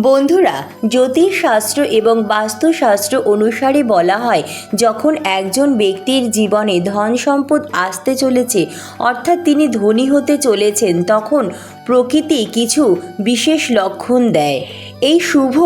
বন্ধুরা, জ্যোতিষশাস্ত্র এবং বাস্তুশাস্ত্র অনুসারে বলা হয়, যখন একজন ব্যক্তির জীবনে ধন সম্পদ আসতে চলেছে, অর্থাৎ তিনি ধনী হতে চলেছেন, তখন প্রকৃতি কিছু বিশেষ লক্ষণ দেয়। এই শুভ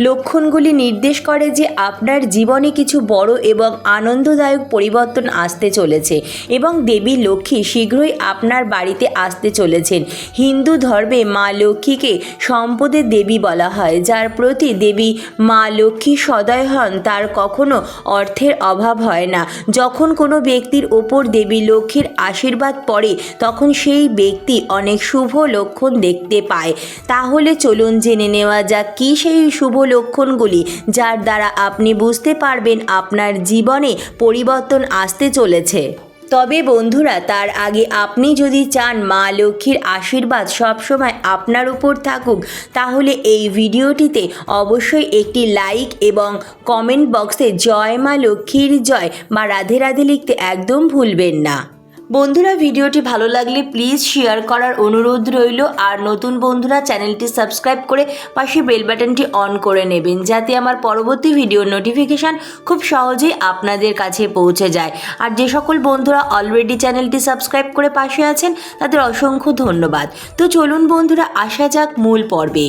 লক্ষণগুলি নির্দেশ করে যে আপনার জীবনে কিছু বড় এবং আনন্দদায়ক পরিবর্তন আসতে চলেছে এবং দেবী লক্ষ্মী শীঘ্রই আপনার বাড়িতে আসতে চলেছেন। হিন্দু ধর্মে মা লক্ষ্মীকে সম্পদের দেবী বলা হয়, যার প্রতি দেবী মা লক্ষ্মী সদয় হন, তার কখনো অর্থের অভাব হয় না। যখন কোনো ব্যক্তির ওপর দেবী লক্ষ্মীর আশীর্বাদ পড়ে, তখন সেই ব্যক্তি অনেক শুভ লক্ষণ দেখতে পায়। তাহলে চলুন জেনে নেওয়া যাক, কী সেই শুভ লক্ষণগুলি, যার দ্বারা আপনি বুঝতে পারবেন আপনার জীবনে পরিবর্তন আসতে চলেছে। তবে বন্ধুরা, তার আগে আপনি যদি চান মা লক্ষ্মীর আশীর্বাদ সবসময় আপনার উপর থাকুক, তাহলে এই ভিডিওটিতে অবশ্যই একটি লাইক এবং কমেন্ট বক্সে জয় মা লক্ষ্মীর জয়। বা রাধে রাধে লিখতে একদম ভুলবেন না। বন্ধুরা, ভিডিওটি ভালো লাগলে প্লিজ শেয়ার করার অনুরোধ রইল। আর নতুন বন্ধুরা, চ্যানেলটি সাবস্ক্রাইব করে পাশে বেল বাটনটি অন করে নেবেন, যাতে আমার পরবর্তী ভিডিওর নোটিফিকেশান খুব সহজেই আপনাদের কাছে পৌঁছে যায়। আর যে সকল বন্ধুরা অলরেডি চ্যানেলটি সাবস্ক্রাইব করে পাশে আছেন, তাদের অসংখ্য ধন্যবাদ। তো চলুন বন্ধুরা, আসা যাক মূল পর্বে।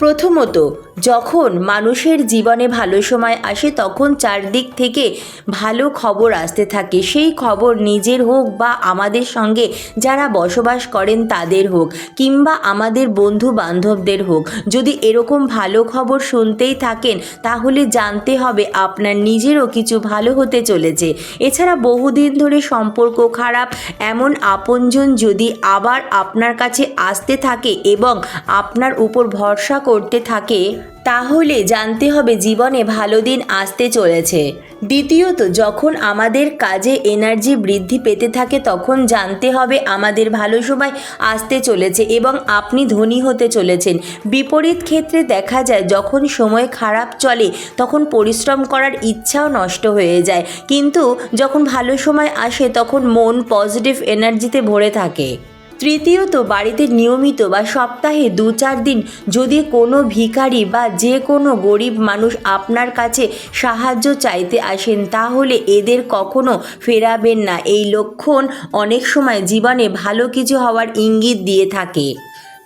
প্রথমত যখন মানুষের জীবনে ভালো সময় আসে, তখন চারদিক থেকে ভালো খবর আসতে থাকে। সেই খবর নিজের হোক বা আমাদের সঙ্গে যারা বসবাস করেন তাদের হোক কিংবা আমাদের বন্ধু বান্ধবদের হোক। যদি এরকম ভালো খবর শুনতেই থাকেন, তাহলে জানতে হবে আপনার নিজেরও কিছু ভালো হতে চলেছে। এছাড়া বহুদিন ধরে সম্পর্ক খারাপ, এমন আপনজন যদি আবার আপনার কাছে আসতে থাকে এবং আপনার উপর ভরসা করতে থাকে তাহলে জানতে হবে জীবনে ভালো দিন আসতে চলেছে। দ্বিতীয়ত, যখন আমাদের কাজে এনার্জি বৃদ্ধি পেতে থাকে, তখন জানতে হবে আমাদের ভালো সময় আসতে চলেছে এবং আপনি ধনী হতে চলেছেন। বিপরীত ক্ষেত্রে দেখা যায়, যখন সময় খারাপ চলে, তখন পরিশ্রম করার ইচ্ছাও নষ্ট হয়ে যায়। কিন্তু যখন ভালো সময় আসে, তখন মন পজিটিভ এনার্জিতে ভরে থাকে। তৃতীয়ত বাড়িতে নিয়মিত বা সপ্তাহে দু চার দিন যদি কোনো ভিখারি বা যে কোনো গরিব মানুষ আপনার কাছে সাহায্য চাইতে আসেন, তাহলে এদের কখনো ফেরাবেন না। এই লক্ষণ অনেক সময় জীবনে ভালো কিছু হওয়ার ইঙ্গিত দিয়ে থাকে।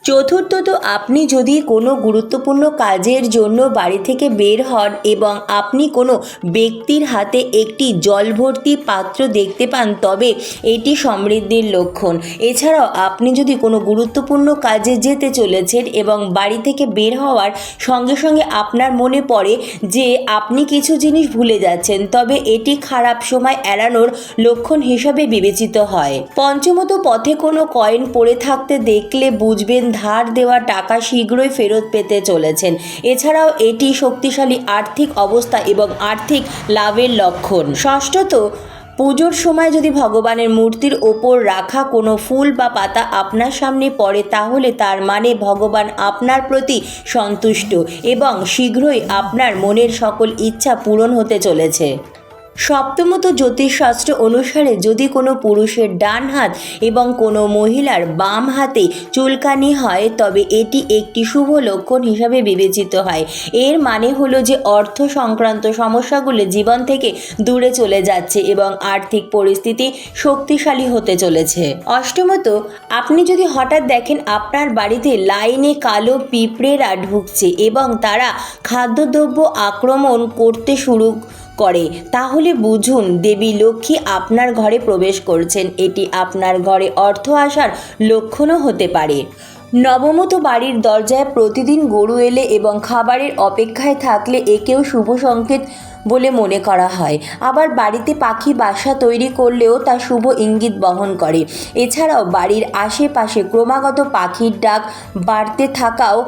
চতুর্থত, আপনি যদি কোনো গুরুত্বপূর্ণ কাজের জন্য বাড়ি থেকে বের হন এবং আপনি কোনো ব্যক্তির হাতে একটি জলভর্তি পাত্র দেখতে পান, তবে এটি সমৃদ্ধির লক্ষণ। এছাড়াও, আপনি যদি কোনো গুরুত্বপূর্ণ কাজে যেতে চলেছেন এবং বাড়ি থেকে বের হওয়ার সঙ্গে সঙ্গে আপনার মনে পড়ে যে আপনি কিছু জিনিস ভুলে যাচ্ছেন, তবে এটি খারাপ সময় এড়ানোর লক্ষণ হিসাবে বিবেচিত হয়। পঞ্চমত, পথে কোনো কয়েন পড়ে থাকতে দেখলে বুঝবেন ধার দেওয়া টাকা শীঘ্রই ফেরত পেতে চলেছেন। এছাড়াও এটি শক্তিশালী আর্থিক অবস্থা এবং আর্থিক লাভের লক্ষণ। ষষ্ঠত, পুজোর সময় যদি ভগবানের মূর্তির ওপর রাখা কোনো ফুল বা পাতা আপনার সামনে পড়ে, তাহলে তার মানে ভগবান আপনার প্রতি সন্তুষ্ট এবং শীঘ্রই আপনার মনের সকল ইচ্ছা পূরণ হতে চলেছে। সপ্তমত জ্যোতিষশাস্ত্র অনুসারে যদি কোনো পুরুষের ডান হাত এবং কোনো মহিলার বাম হাতে চুলকানি হয়, তবে এটি একটি শুভ লক্ষণ হিসাবে বিবেচিত হয়। এর মানে হলো যে অর্থ সংক্রান্ত সমস্যাগুলো জীবন থেকে দূরে চলে যাচ্ছে এবং আর্থিক পরিস্থিতি শক্তিশালী হতে চলেছে। অষ্টমত, আপনি যদি হঠাৎ দেখেন আপনার বাড়িতে লাইনে কালো পিঁপড়েরা ঢুকছে এবং তারা খাদ্যদ্রব্য আক্রমণ করতে শুরু করে। তাহলে বুঝুন, দেবী লক্ষ্মী আপনার ঘরে প্রবেশ করছেন। এটি আপনার ঘরে অর্থ আসার লক্ষণও হতে পারে। নবমত বাড়ির দরজায় প্রতিদিন গরু এলে এবং খাবারের অপেক্ষায় থাকলে একেও শুভ সংকেত বলে মনে করা হয়। আবার বাড়িতে পাখি বাসা তৈরি করলেও তা শুভ ইঙ্গিত বহন করে। এছাড়াও বাড়ির আশেপাশে ক্রমাগত পাখির ডাক বাড়তে থাকাও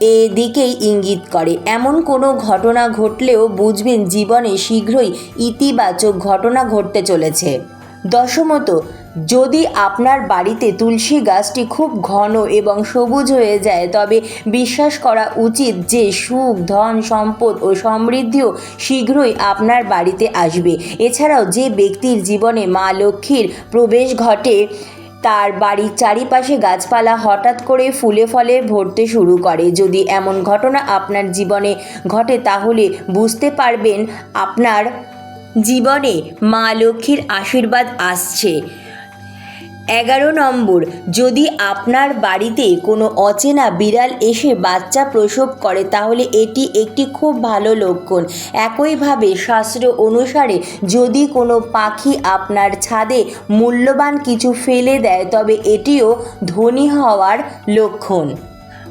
এদিকেই ইঙ্গিত করে। এমন কোনো ঘটনা ঘটলেও বুঝবেন জীবনে শীঘ্রই ইতিবাচক ঘটনা ঘটতে চলেছে। দশমত, যদি আপনার বাড়িতে তুলসী গাছটি খুব ঘন এবং সবুজ হয়ে যায়, তবে বিশ্বাস করা উচিত যে সুখ, ধন, সম্পদ ও সমৃদ্ধিও শীঘ্রই আপনার বাড়িতে আসবে। এছাড়াও যে ব্যক্তির জীবনে মা লক্ষ্মীর প্রবেশ ঘটে তার বাড়ির চারিপাশে গাছপালা হঠাৎ করে ফুলে ফলে ভরতে শুরু করে। যদি এমন ঘটনা আপনার জীবনে ঘটে, তাহলে বুঝতে পারবেন আপনার জীবনে মা লক্ষ্মীর আশীর্বাদ আসছে। এগারো নম্বর, যদি আপনার বাড়িতে কোনো অচেনা বিড়াল এসে বাচ্চা প্রসব করে, তাহলে এটি একটি খুব ভালো লক্ষণ। একইভাবে শাস্ত্র অনুসারে যদি কোনো পাখি আপনার ছাদে মূল্যবান কিছু ফেলে দেয়, তবে এটিও ধনী হওয়ার লক্ষণ।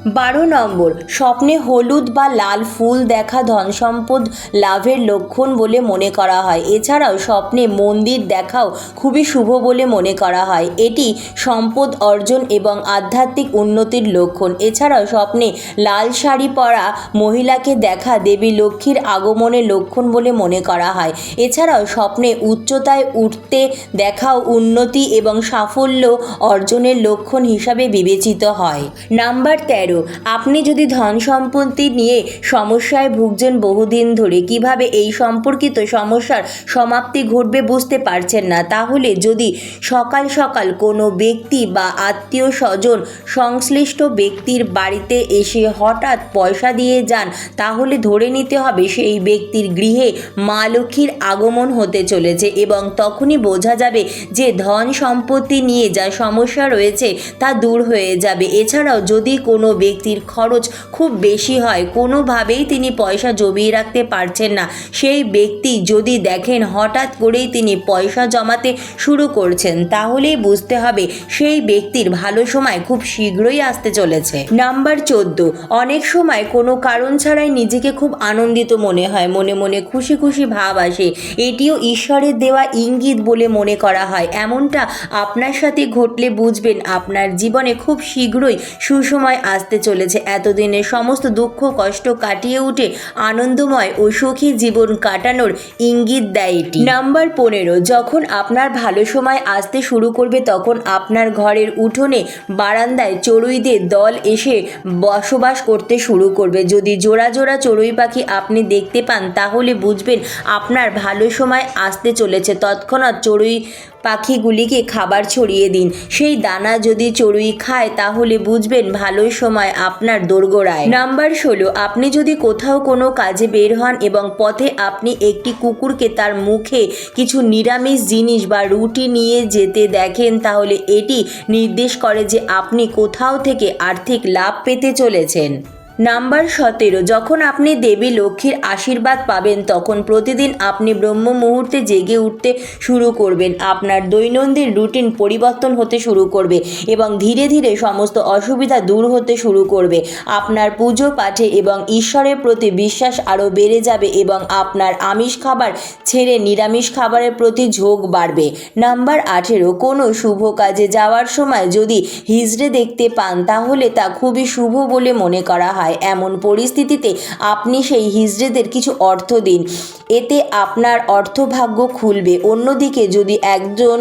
বারো নম্বর, স্বপ্নে হলুদ বা লাল ফুল দেখা ধন সম্পদ লাভের লক্ষণ বলে মনে করা হয়। এছাড়াও স্বপ্নে মন্দির দেখাও খুবই শুভ বলে মনে করা হয়। এটি সম্পদ অর্জন এবং আধ্যাত্মিক উন্নতির লক্ষণ। এছাড়াও স্বপ্নে লাল শাড়ি পরা মহিলাকে দেখা দেবী লক্ষ্মীর আগমনের লক্ষণ বলে মনে করা হয়। এছাড়াও স্বপ্নে উচ্চতায় উঠতে দেখাও উন্নতি এবং সাফল্য অর্জনের লক্ষণ হিসাবে বিবেচিত হয়। নাম্বার তেরো আপনি যদি ধন সম্পত্তি নিয়ে সমস্যায় ভুগছেন বহুদিন ধরে, কীভাবে এই সম্পর্কিত সমস্যার সমাপ্তি ঘটবে বুঝতে পারছেন না। তাহলে যদি সকাল সকাল কোনো ব্যক্তি বা আত্মীয় স্বজন সংশ্লিষ্ট ব্যক্তির বাড়িতে এসে হঠাৎ পয়সা দিয়ে যান, তাহলে ধরে নিতে হবে সেই ব্যক্তির গৃহে মা লক্ষ্মীর আগমন হতে চলেছে এবং তখনই বোঝা যাবে যে ধন সম্পত্তি নিয়ে যা সমস্যা রয়েছে তা দূর হয়ে যাবে। এছাড়াও যদি কোনো ব্যক্তির খরচ খুব বেশি হয়। কোনোভাবেই তিনি পয়সা জমিয়ে রাখতে পারছেন না। সেই ব্যক্তি যদি দেখেন হঠাৎ করেই তিনি পয়সা জমাতে শুরু করছেন, তাহলেই বুঝতে হবে সেই ব্যক্তির ভালো সময় খুব শীঘ্রই আসতে চলেছে। নাম্বার চোদ্দ। অনেক সময় কোনো কারণ ছাড়াই নিজেকে খুব আনন্দিত মনে হয়। মনে মনে খুশি খুশি ভাব আসে। এটিও ঈশ্বরের দেওয়া ইঙ্গিত বলে মনে করা হয়। এমনটা আপনার সাথে ঘটলে বুঝবেন আপনার জীবনে খুব শীঘ্রই সুসময় আসতে চলেছে। এতদিনের সমস্ত দুঃখ, কষ্ট কাটিয়ে উঠে আনন্দময় ও সুখী জীবন কাটানোর ইঙ্গিত দেয় এটি। নাম্বার পনেরো, যখন আপনার ভালো সময় আসতে শুরু করবে, তখন আপনার ঘরের উঠোনে, বারান্দায় চড়ুইদের দল এসে বসবাস করতে শুরু করবে। যদি জোড়া জোড়া চড়ুই পাখি আপনি দেখতে পান, তাহলে বুঝবেন আপনার ভালো সময় আসতে চলেছে। তৎক্ষণাৎ চড়ুই পাখিগুলিকে খাবার ছড়িয়ে দিন। সেই দানা যদি চড়ুই খায়, তাহলে বুঝবেন ভালোই সময় আপনার দোরগোড়ায়। নাম্বার ষোলো, আপনি যদি কোথাও কোনো কাজে বের হন এবং পথে আপনি একটি কুকুরকে তার মুখে কিছু নিরামিষ জিনিস বা রুটি নিয়ে যেতে দেখেন, তাহলে এটি নির্দেশ করে যে আপনি কোথাও থেকে আর্থিক লাভ পেতে চলেছেন। নাম্বার সতেরো, যখন আপনি দেবী লক্ষ্মীর আশীর্বাদ পাবেন, তখন প্রতিদিন আপনি ব্রহ্ম মুহূর্তে জেগে উঠতে শুরু করবেন। আপনার দৈনন্দিন রুটিন পরিবর্তন হতে শুরু করবে এবং ধীরে ধীরে সমস্ত অসুবিধা দূর হতে শুরু করবে। আপনার পুজো পাঠে এবং ঈশ্বরের প্রতি বিশ্বাস আরও বেড়ে যাবে এবং আপনার আমিষ খাবার ছেড়ে নিরামিষ খাবারের প্রতি ঝোঁক বাড়বে। নাম্বার আঠেরো, কোনো শুভ কাজে যাওয়ার সময় যদি হিজড়ে দেখতে পান, তাহলে তা খুবই শুভ বলে মনে করা হয় এমন পরিস্থিতিতে আপনি সেই হিজড়েদের কিছু অর্থ দিন। এতে আপনার অর্থভাগ্য খুলবে। অন্যদিকে যদি একজন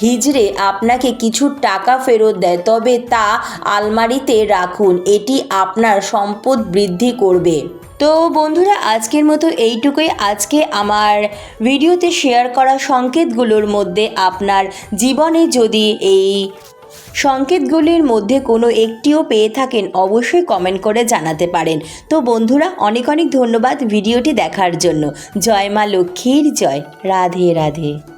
হিজড়ে আপনাকে কিছু টাকা ফেরত দেয়, তবে তা আলমারিতে রাখুন। এটি আপনার সম্পদ বৃদ্ধি করবে। তো বন্ধুরা, আজকের মতো এইটুকুই। আজকে আমার ভিডিওতে শেয়ার করা সংকেতগুলোর মধ্যে আপনার জীবনে যদি এই সংকেতগুলির মধ্যে কোনো একটিও পেয়ে থাকেন অবশ্যই কমেন্ট করে জানাতে পারেন। তো বন্ধুরা, অনেক অনেক ধন্যবাদ ভিডিওটি দেখার জন্য। জয় মা লক্ষ্মীর জয়। রাধে রাধে।